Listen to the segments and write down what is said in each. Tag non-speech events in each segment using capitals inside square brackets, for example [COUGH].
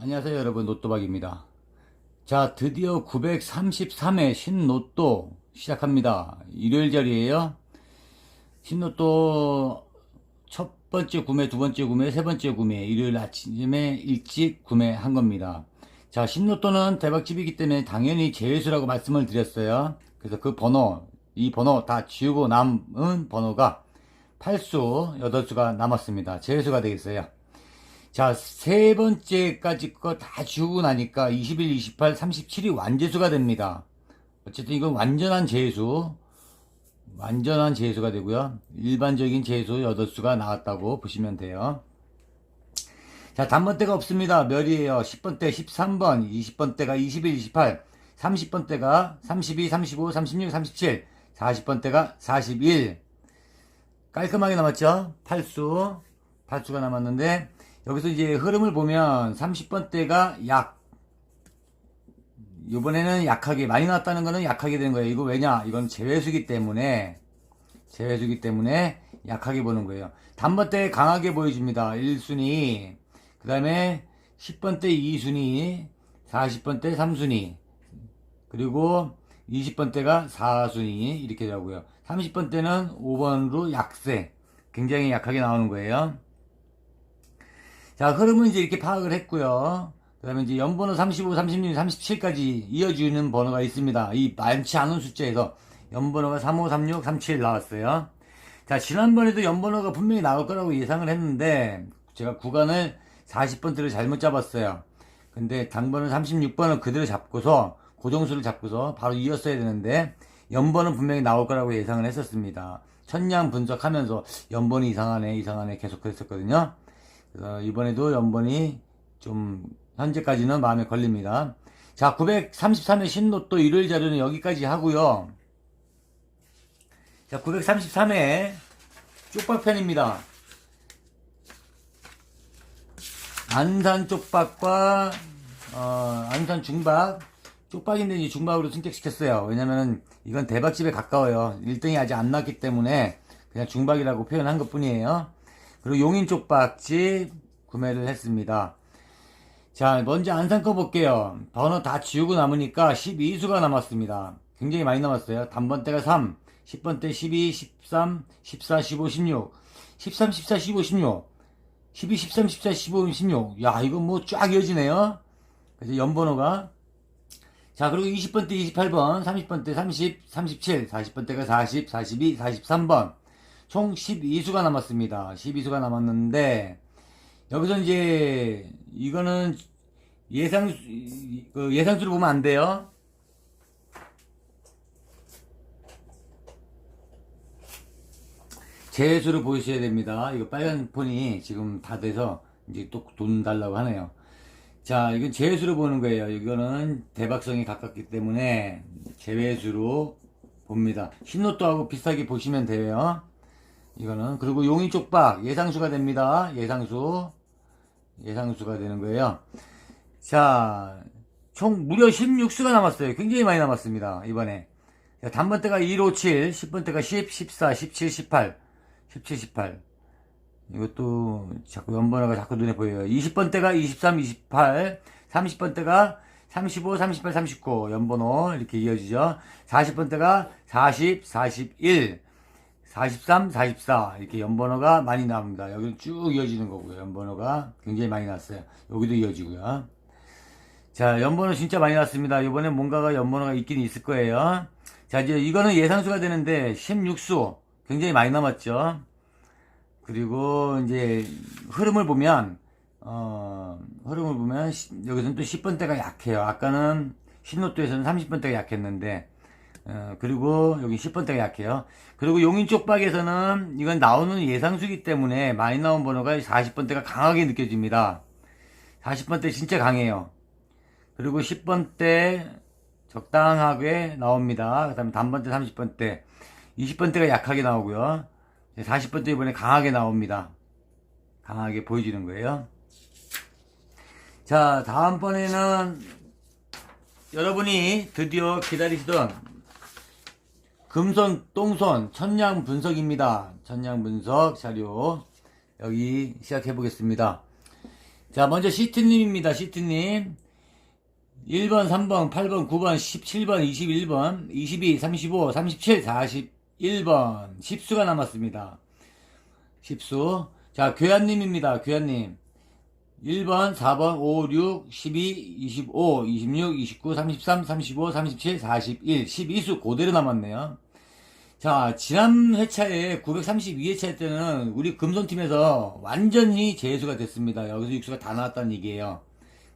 안녕하세요 여러분. 노또박입니다. 자 드디어 933회 신노또 시작합니다. 일요일 자리에요. 신노또 첫 번째 구매 두 번째 구매 세 번째 구매 일요일 아침에 일찍 구매한 겁니다. 자 신노또는 대박집이기 때문에 당연히 제외수라고 말씀을 드렸어요. 그래서 그 번호 이 번호 다 지우고 남은 번호가 8수 8수가 남았습니다. 제외수가 되겠어요 자, 세 번째까지 거 다 지우고 나니까 21, 28, 37이 완제수가 됩니다. 어쨌든 이건 완전한 제수. 완전한 제수가 되고요. 일반적인 제수 8수가 나왔다고 보시면 돼요. 자, 단번대가 없습니다. 몇이에요? 10번대 13번, 20번대가 21, 28, 30번대가 32, 35, 36, 37, 40번대가 41. 깔끔하게 남았죠? 8수. 8수가 남았는데, 여기서 이제 흐름을 보면 30번대가 약 이번에는 약하게 많이 나왔다는 거는 약하게 된 거예요. 이거 왜냐? 이건 제외수기 때문에 제외수기 때문에 약하게 보는 거예요. 단번대 강하게 보여줍니다. 1순위 그 다음에 10번대 2순위 40번대 3순위 그리고 20번대가 4순위 이렇게 되고요. 30번대는 5번으로 약세 굉장히 약하게 나오는 거예요. 자, 흐름은 이제 이렇게 파악을 했고요. 그 다음에 이제 연번호 35, 36, 37까지 이어주는 번호가 있습니다. 이 많지 않은 숫자에서 연번호가 35, 36, 37 나왔어요. 자, 지난번에도 연번호가 분명히 나올 거라고 예상을 했는데, 제가 구간을 40번대로 잘못 잡았어요. 근데 당번은 36번을 그대로 잡고서, 고정수를 잡고서 바로 이었어야 되는데, 연번은 분명히 나올 거라고 예상을 했었습니다. 천냥 분석하면서 연번이 이상하네, 이상하네 계속 그랬었거든요. 그래서 이번에도 연번이 좀 현재까지는 마음에 걸립니다. 자, 933회 신노또 일요일 자료는 여기까지 하고요. 자, 933회 쪽박편입니다. 안산 쪽박과 어, 안산 중박 쪽박인데 이제 중박으로 승격시켰어요. 왜냐면은 이건 대박집에 가까워요. 1등이 아직 안 났기 때문에 그냥 중박이라고 표현한 것 뿐이에요. 그리고 용인 쪽박집 구매를 했습니다. 자, 먼저 안산 거 볼게요. 번호 다 지우고 남으니까 12수가 남았습니다. 굉장히 많이 남았어요. 단번대가 3, 10번대 12, 13, 14, 15, 16, 13, 14, 15, 16, 12, 13, 14, 15, 16. 야, 이거 뭐쫙 이어지네요. 그래서 연번호가. 자, 그리고 20번대 28번, 30번대 30, 37, 40번대가 40, 42, 43번. 총 12수가 남았습니다. 12수가 남았는데, 여기서 이제, 이거는 예상, 그 예상수를 보면 안 돼요. 제수를 보셔야 됩니다. 이거 빨간 폰이 지금 다 돼서 이제 또 돈 달라고 하네요. 자, 이건 제수로 보는 거예요. 이거는 대박성이 가깝기 때문에 제외수로 봅니다. 신노또하고 비슷하게 보시면 돼요. 이거는 그리고 용인 쪽박 예상수가 됩니다. 예상수 예상수가 되는 거예요. 자, 총 무려 16수가 남았어요. 굉장히 많이 남았습니다. 이번에 자, 단번대가 157, 10번대가 10, 14, 17, 18, 17, 18. 이것도 자꾸 연번호가 자꾸 눈에 보여요. 20번대가 23, 28, 30번대가 35, 38, 39 연번호 이렇게 이어지죠. 40번대가 40, 41, 43, 44 이렇게 연번호가 많이 나옵니다. 여기는 쭉 이어지는 거고요. 연번호가 굉장히 많이 났어요. 여기도 이어지고요. 자, 연번호 진짜 많이 났습니다. 이번에 뭔가가 연번호가 있긴 있을 거예요. 자, 이제 이거는 예상수가 되는데 16수 굉장히 많이 남았죠. 그리고 이제 흐름을 보면 어, 흐름을 보면 시- 여기서는 또 10번대가 약해요. 아까는 신노트에서는 30번대가 약했는데 어, 그리고 여기 10번대가 약해요. 그리고 용인 쪽박에서는 이건 나오는 예상수기 때문에 많이 나온 번호가 40번대가 강하게 느껴집니다. 40번대 진짜 강해요. 그리고 10번대 적당하게 나옵니다. 그 다음에 단번대 30번대, 20번대가 약하게 나오고요. 40번대 이번에 강하게 나옵니다. 강하게 보여지는 거예요. 자, 다음번에는 여러분이 드디어 기다리시던 금손, 똥손, 천냥 분석입니다. 천냥 분석 자료 여기 시작해 보겠습니다. 자, 먼저 시트님입니다. 시트님. 1번, 3번, 8번, 9번, 17번, 21번, 22, 35, 37, 41번. 10수가 남았습니다. 10수. 자, 교환님입니다. 교환님. 1번, 4번, 5, 6, 12, 25, 26, 29, 33, 35, 37, 41, 12수 그대로 남았네요. 자, 지난 회차에 932회차 때는 우리 금손팀에서 완전히 재수가 됐습니다. 여기서 육수가 다 나왔다는 얘기예요.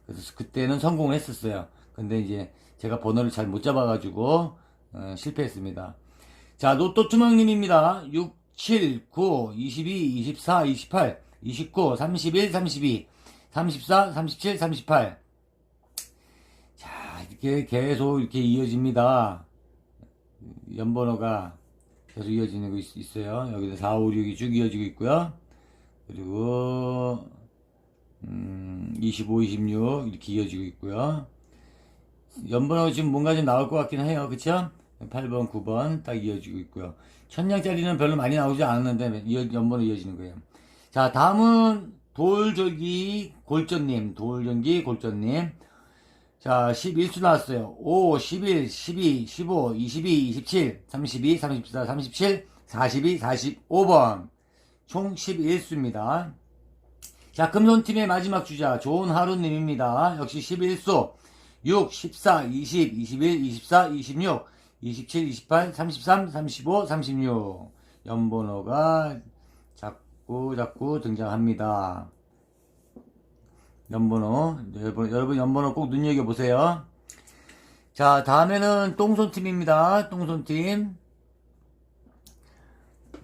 그래서 그때는 성공을 했었어요. 근데 이제 제가 번호를 잘 못 잡아가지고 어, 실패했습니다. 자, 로또 투망님입니다. 6, 7, 9, 22, 24, 28, 29, 31, 32, 34, 37, 38. 자, 이렇게 계속 이렇게 이어집니다. 연번호가 계속 이어지는 거 있, 있어요. 여기도 4, 5, 6이 쭉 이어지고 있고요. 그리고 음, 25, 26 이렇게 이어지고 있고요. 연번호 지금 뭔가 좀 나올 것 같긴 해요. 그쵸? 8번, 9번 딱 이어지고 있고요. 천냥짜리는 별로 많이 나오지 않았는데 연번호 이어지는 거예요. 자, 다음은 돌절기 골전님, 돌전기 골전님. 자, 11수 나왔어요. 5, 11, 12, 15, 22, 27, 32, 34, 37, 42, 45번. 총 11수입니다. 자, 금손팀의 마지막 주자, 좋은 하루님입니다. 역시 11수. 6, 14, 20, 21, 24, 26, 27, 28, 33, 35, 36. 연번호가 자 꾸, 자꾸 등장합니다. 연번호. 여러분, 여러분 연번호 꼭 눈여겨 보세요. 자, 다음에는 똥손팀입니다. 똥손팀.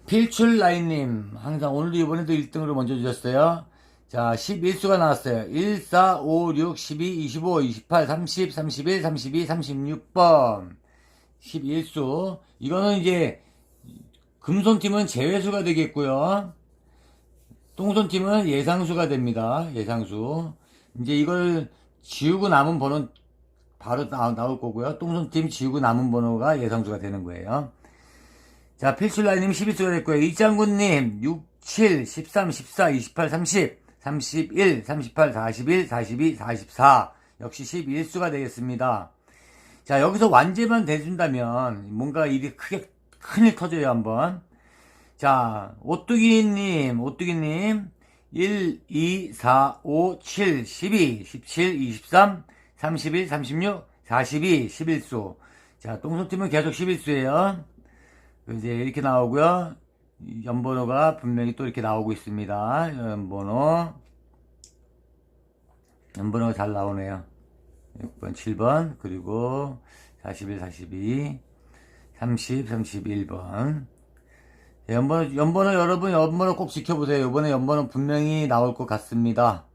필출라인님. 항상 오늘도 이번에도 1등으로 먼저 주셨어요. 자, 11수가 나왔어요. 1, 4, 5, 6, 12, 25, 28, 30, 31, 32, 36번. 11수. 이거는 이제, 금손팀은 제외수가 되겠고요. 똥손팀은 예상수가 됩니다. 예상수. 이제 이걸 지우고 남은 번호는 바로 나, 나올 거고요. 똥손팀 지우고 남은 번호가 예상수가 되는 거예요. 자, 필출라이님 12수가 됐고요. 이장군님 6, 7, 13, 14, 28, 30, 31, 38, 41, 42, 44. 역시 11수가 되겠습니다. 자, 여기서 완제만 대준다면 뭔가 일이 크게, 큰일 터져요, 한번. 자, 오뚜기님, 오뚜기님. 1, 2, 4, 5, 7, 12, 17, 23, 31, 36, 42, 11수. 자, 똥손팀은 계속 11수예요. 이제 이렇게 나오고요. 연번호가 분명히 또 이렇게 나오고 있습니다. 연번호. 연번호가 잘 나오네요. 6번, 7번, 그리고 41, 42, 30, 31번. 연번호, 연번호 여러분 연번호 꼭 지켜보세요. 이번에 연번호 분명히 나올 것 같습니다.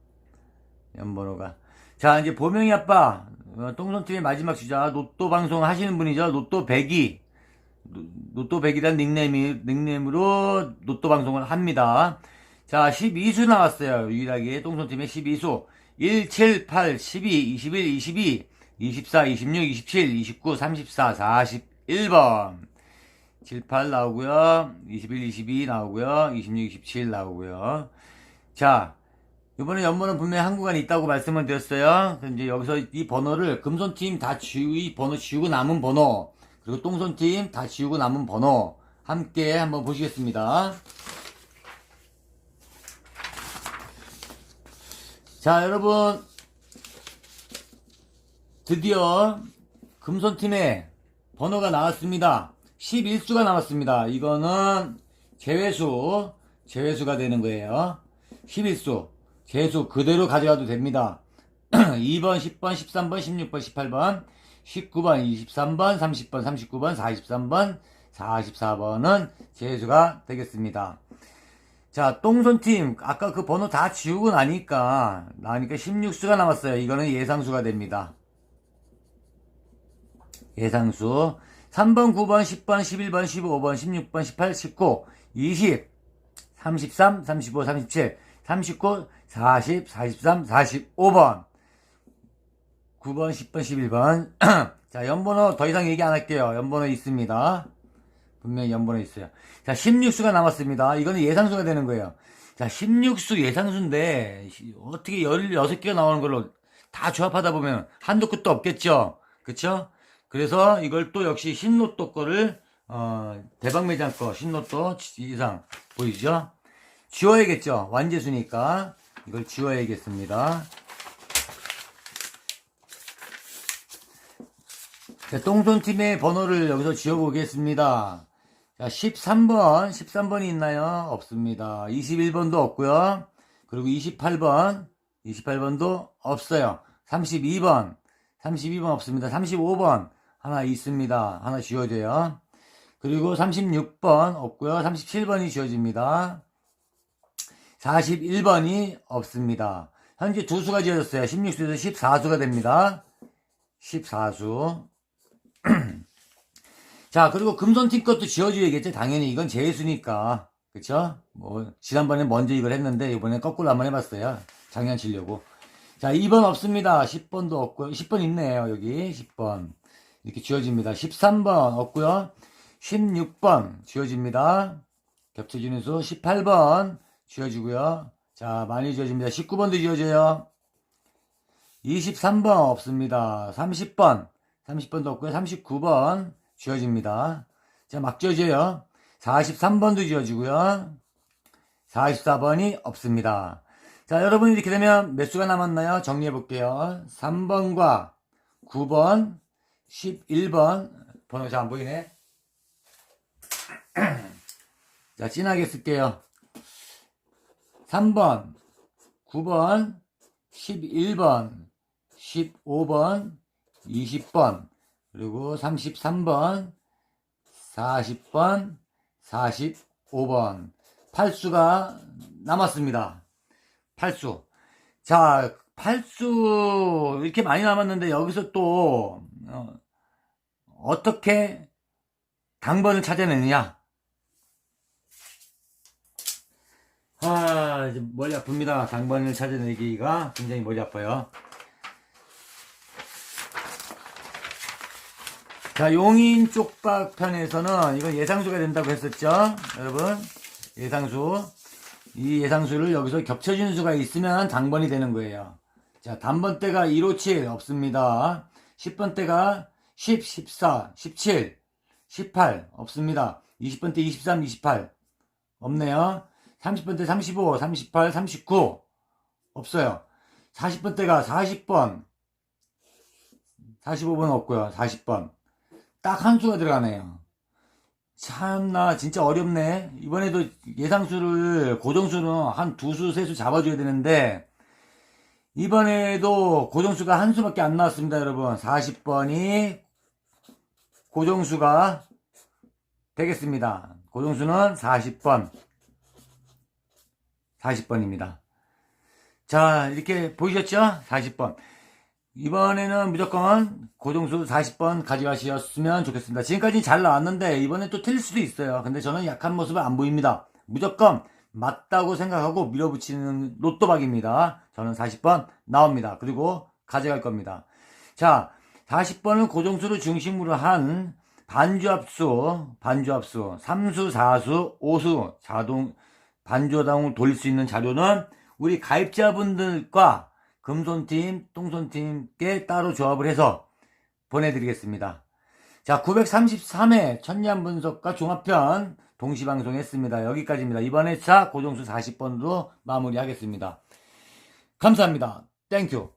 연번호가. 자, 이제 보명이 아빠, 어, 똥손팀의 마지막 주자, 로또 방송 하시는 분이죠. 로또 100이. 로또 100이라는 닉네임이, 닉네임으로 로또 방송을 합니다. 자, 12수 나왔어요. 유일하게 똥손팀의 12수. 1, 7, 8, 12, 21, 22, 24, 26, 27, 29, 34, 41번. 7, 8 나오고요. 21, 22 나오고요. 26, 27 나오고요. 자, 이번에 연번은 분명히 한 구간이 있다고 말씀을 드렸어요. 그럼 이제 여기서 이 번호를 금손팀 다 지우고, 이 번호 지우고 남은 번호, 그리고 똥손팀 다 지우고 남은 번호, 함께 한번 보시겠습니다. 자, 여러분. 드디어 금손팀의 번호가 나왔습니다. 11수가 남았습니다. 이거는 제외수, 제외수가 되는 거예요. 11수, 제수 그대로 가져가도 됩니다. 2번, 10번, 13번, 16번, 18번, 19번, 23번, 30번, 39번, 43번, 44번은 제수가 되겠습니다. 자, 똥손팀, 아까 그 번호 다 지우고 나니까, 나니까 16수가 남았어요. 이거는 예상수가 됩니다. 예상수. 3번, 9번, 10번, 11번, 15번, 16번, 18, 19, 20, 33, 35, 37, 39, 40, 43, 45번. 9번, 10번, 11번. 자, 연번호 더 이상 얘기 안 할게요. 연번호 있습니다. 분명히 연번호 있어요. 자, 16수가 남았습니다. 이거는 예상수가 되는 거예요. 자, 16수 예상수인데, 시- 어떻게 16개가 나오는 걸로 다 조합하다 보면 한도 끝도 없겠죠? 그쵸? 그래서 이걸 또 역시 신로또 거를, 어, 대박 매장 거, 신로또 이상, 보이죠? 지워야겠죠? 완제수니까. 이걸 지워야겠습니다. 자, 똥손팀의 번호를 여기서 지워보겠습니다. 자, 13번, 13번이 있나요? 없습니다. 21번도 없고요. 그리고 28번, 28번도 없어요. 32번, 32번 없습니다. 35번 하나 있습니다. 하나 지워져요. 그리고 36번 없고요. 37번이 지워집니다. 41번이 없습니다. 현재 두 수가 지어졌어요. 16수에서 14수가 됩니다. 14수. [CLEARS THROAT] 자, 그리고 금손팀 것도 지어줘야겠죠. 당연히 이건 제수니까. 그쵸? 뭐, 지난번에 먼저 이걸 했는데, 이번에 거꾸로 한번 해봤어요. 장난치려고. 자, 2번 없습니다. 10번도 없고요. 10번 있네요, 여기. 10번. 이렇게 지어집니다. 13번 없고요. 16번 지어집니다. 겹쳐지는 수. 18번 지어지고요. 자, 많이 지어집니다. 19번도 지어져요. 23번 없습니다. 30번. 30번도 없고요. 39번 지어집니다. 자, 막 지어져요. 43번도 지어지고요. 44번이 없습니다. 자, 여러분 이렇게 되면 몇 수가 남았나요? 정리해 볼게요. 3번과 9번, 11번 번호 잘 안 보이네. [CLEARS THROAT] 자, 진하게 쓸게요. 3번, 9번, 11번, 15번, 20번, 그리고 33번, 40번, 45번. 8수가 남았습니다. 8수. 자, 8수 이렇게 많이 남았는데 여기서 또 어, 떻게 당번을 찾아내느냐? 아, 이제 머리 아픕니다. 당번을 찾아내기가 굉장히 머리 아파요. 자, 용인 쪽박 편에서는 이건 예상수가 된다고 했었죠? 여러분, 예상수. 이 예상수를 여기서 겹쳐지는 수가 있으면 당번이 되는 거예요. 자, 단번대가 1, 5, 7 없습니다. 10번대가 10, 14, 17, 18 없습니다. 20번대 23, 28 없네요. 30번대 35, 38, 39 없어요. 40번대가 40번 45번 없고요. 40번 딱 한 수가 들어가네요. 참나 진짜 어렵네. 이번에도 예상수를 고정수는 한 두 수, 세 수 잡아줘야 되는데 이번에도 고정수가 한 수밖에 안 나왔습니다, 여러분. 40번이 고정수가 되겠습니다. 고정수는 40번. 40번입니다. 자, 이렇게 보이셨죠? 40번. 이번에는 무조건 고정수 40번 가져가셨으면 좋겠습니다. 지금까지 잘 나왔는데 이번엔 또 틀릴 수도 있어요. 근데 저는 약한 모습은 안 보입니다. 무조건 맞다고 생각하고 밀어붙이는 로또박입니다. 저는 40번 나옵니다. 그리고 가져갈 겁니다. 자, 40번은 고정수를 중심으로 한 반주합수, 반주합수, 3수, 4수, 5수 자동 반조당을 돌릴 수 있는 자료는 우리 가입자분들과 금손팀, 똥손팀께 따로 조합을 해서 보내드리겠습니다. 자, 933회 천년 분석과 종합편 동시방송 했습니다. 여기까지입니다. 이번 회차 고정수 40번으로 마무리하겠습니다. 감사합니다. 땡큐.